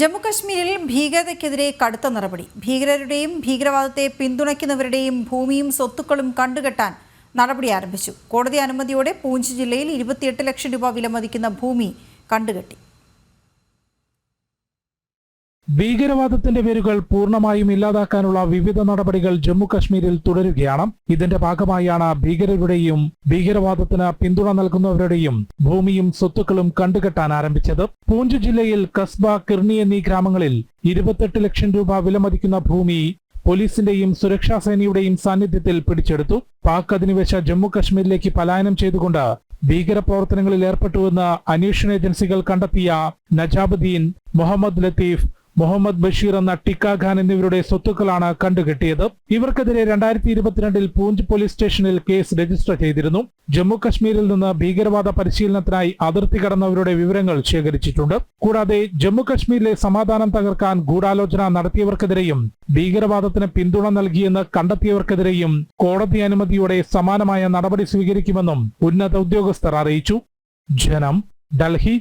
ജമ്മുകശ്മീരിൽ ഭീകരതയ്ക്കെതിരെ കടുത്ത നടപടി. ഭീകരരുടെയും ഭീകരവാദത്തെ പിന്തുണയ്ക്കുന്നവരുടെയും ഭൂമിയും സ്വത്തുക്കളും കണ്ടുകെട്ടാൻ നടപടി ആരംഭിച്ചു. കോടതി അനുമതിയോടെ പൂഞ്ച് ജില്ലയിൽ ഇരുപത്തിയെട്ട് ലക്ഷം രൂപ വിലമതിക്കുന്ന ഭൂമി കണ്ടുകെട്ടി. ഭീകരവാദത്തിന്റെ പേരുകൾ പൂർണമായും ഇല്ലാതാക്കാനുള്ള വിവിധ നടപടികൾ ജമ്മു കശ്മീരിൽ തുടരുകയാണ്. ഇതിന്റെ ഭാഗമായാണ് ഭീകരരുടെയും ഭീകരവാദത്തിന് പിന്തുണ നൽകുന്നവരുടെയും ഭൂമിയും സ്വത്തുക്കളും കണ്ടുകെട്ടാൻ ആരംഭിച്ചത്. പൂഞ്ച് ജില്ലയിൽ കസ്ബ കിർണി എന്നീ ഗ്രാമങ്ങളിൽ ഇരുപത്തെട്ട് ലക്ഷം രൂപ വിലമതിക്കുന്ന ഭൂമി പോലീസിന്റെയും സുരക്ഷാ സേനയുടെയും സാന്നിധ്യത്തിൽ പിടിച്ചെടുത്തു. പാക് അധിനിവേശ ജമ്മു കശ്മീരിലേക്ക് പലായനം ചെയ്തുകൊണ്ട് ഭീകരപ്രവർത്തനങ്ങളിൽ ഏർപ്പെട്ടുവെന്ന് അന്വേഷണ ഏജൻസികൾ കണ്ടെത്തിയ നജാബുദ്ദീൻ മുഹമ്മദ് ലത്തീഫ് മുഹമ്മദ് ബഷീർ എന്ന ടിക്ക ഖാൻ എന്നിവരുടെ സ്വത്തുക്കളാണ് കണ്ടുകെട്ടിയത്. ഇവർക്കെതിരെ രണ്ടായിരത്തി ഇരുപത്തിരണ്ടിൽ പൂഞ്ച് പോലീസ് സ്റ്റേഷനിൽ കേസ് രജിസ്റ്റർ ചെയ്തിരുന്നു. ജമ്മു കശ്മീരിൽ നിന്ന് ഭീകരവാദ പരിശീലനത്തിനായി അതിർത്തി കടന്നവരുടെ വിവരങ്ങൾ ശേഖരിച്ചിട്ടുണ്ട്. കൂടാതെ ജമ്മു കശ്മീരിലെ സമാധാനം തകർക്കാൻ ഗൂഢാലോചന നടത്തിയവർക്കെതിരെയും ഭീകരവാദത്തിന് പിന്തുണ നൽകിയെന്ന് കണ്ടെത്തിയവർക്കെതിരെയും കോടതി അനുമതിയോടെ സമാനമായ നടപടി സ്വീകരിക്കുമെന്നും ഉന്നത ഉദ്യോഗസ്ഥർ അറിയിച്ചു. ജനം ഡൽഹി